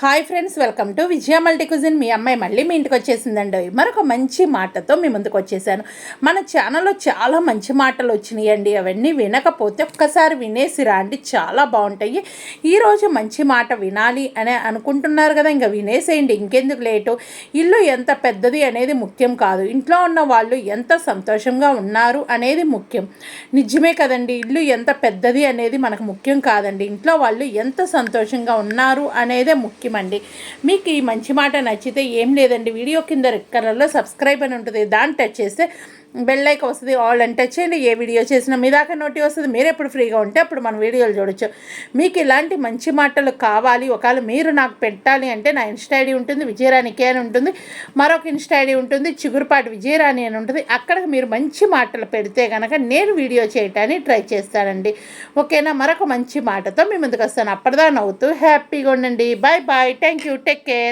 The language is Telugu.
Hi friends welcome to Vijaya multi cuisine మీ అమ్మాయి మళ్ళీ మీ ఇంటికి వచ్చేసిందండి. మరొక మంచి మాటతో మీ ముందుకు వచ్చేసాను. మన ఛానల్లో చాలా మంచి మాటలు వచ్చినాయండి. అవన్నీ వినకపోతే ఒక్కసారి వినేసిరా అండి చాలా బాగుంటాయి. ఈరోజు మంచి మాట వినాలి అని అనుకుంటున్నారు కదా ఇంకా వినేసేయండి. ఇంకెందుకు లేటు? ఇల్లు ఎంత పెద్దది అనేది ముఖ్యం కాదు. ఇంట్లో ఉన్న వాళ్ళు ఎంత సంతోషంగా ఉన్నారు అనేది ముఖ్యం. నిజమే కదండి. ఇల్లు ఎంత పెద్దది అనేది మనకు ముఖ్యం కాదండి. ఇంట్లో వాళ్ళు ఎంత సంతోషంగా ఉన్నారు అనేదే ముఖ్యం. ముఖ్యమండి. మీకు ఈ మంచి మాట నచ్చితే ఏం లేదండి. వీడియో కింద రెడ్ కలర్లో సబ్స్క్రైబ్ అని ఉంటుంది. దాన్ని టచ్ చేస్తే బెల్ ఐక్ వస్తుంది ఆల్ అని టచ్ చేయండి. ఏ వీడియో చేసినా మీ దాకా నోటి వస్తుంది. మీరు ఎప్పుడు ఫ్రీగా ఉంటే అప్పుడు మన వీడియోలు చూడొచ్చు. మీకు ఇలాంటి మంచి మాటలు కావాలి. ఒకవేళ మీరు నాకు పెట్టాలి అంటే నా ఇన్స్టా ఐడి ఉంటుంది విజయరాణికే అని ఉంటుంది. మరొక ఇన్స్టా ఐడి ఉంటుంది చిగురుపాటి విజయరాణి అని ఉంటుంది. అక్కడ మీరు మంచి మాటలు పెడితే కనుక నేను వీడియో చేయటానికి ట్రై చేస్తానండి. ఓకేనా? మరొక మంచి మాటతో మీ ముందుకు వస్తాను. అప్పటిదా నవ్వుతూ హ్యాపీగా ఉండండి. Bye bye thank you take care